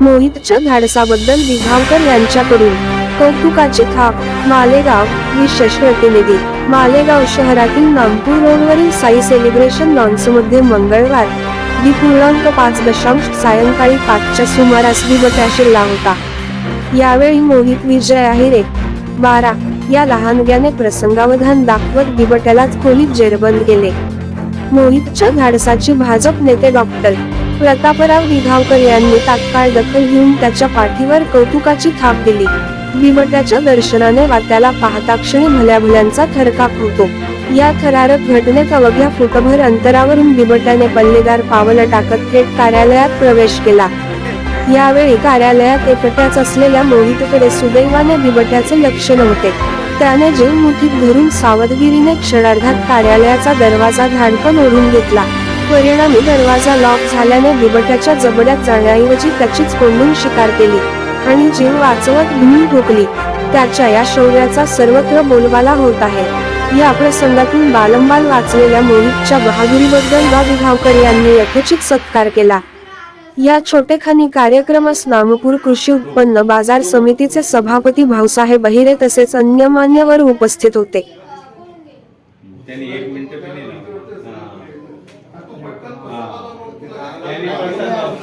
मोहितच्या धाडसाबद्दल दिघावकर यांच्याकडून कौतुकाचे थाप मालेगाव विशेष प्रतिनिधी. मालेगाव शहरातील नामपूर रोडवरील साई सेलिब्रेशन लॉन्समध्ये मंगळवार दि पूर्णांक पाच दशांश सायंकाळी पाचच्या सुमारास दिवट्या शिरला होता. यावेळी मोहित विजय आहिरे बारा या लहानग्याने प्रसंगावधान दाखवत बिबट्यालाच खोलीत जेरबंद केले. मोहितच्या धाडसाची भाजप नेते डॉक्टर प्रतापराव दिघावकर यांनी तात्काळ दखल घेऊन त्याच्या पाठीवर कौतुकाची थाप दिली. बिबट्याच्या दर्शनाने वाट्याला पाहता क्षणी भल्या भल्यांचा थरकाप होतो. या थरारक घटनेत अवघ्या फुटभर अंतरावरून बिबट्याने पल्लेदार पावलं टाकत थेट कार्यालयात प्रवेश केला. यावेळी कार्यालयात एकट्याच असलेल्या मोहितकडे सुदैवाने बिबट्याचे लक्ष नव्हते. त्याने जीव मुठीत धरून सावधगिरीने क्षणार्धात कार्यालयाचा दरवाजा धाडकन ओढून घेतला. परिणामी दरवाजा लॉक झाल्याने बिबट्याच्या जबड्यात जाण्याऐवजी त्याचीच कोंडून शिकार केली आणि जीव वाचवत भूमी ठोकली. त्याच्या या शौर्याचा सर्वत्र बोलबाला होत आहे. या प्रसंगातून बालंबाल वाचलेल्या मोहितच्या बहादुरीबद्दल वा विघावकर यांनी यथोचित सत्कार केला. या छोटेखानी कार्यक्रमास नामपूर कृषी उत्पन्न बाजार समितीचे सभापती भाऊसाहेब बहिरे तसेच अन्य मान्यवर उपस्थित होते. Any person of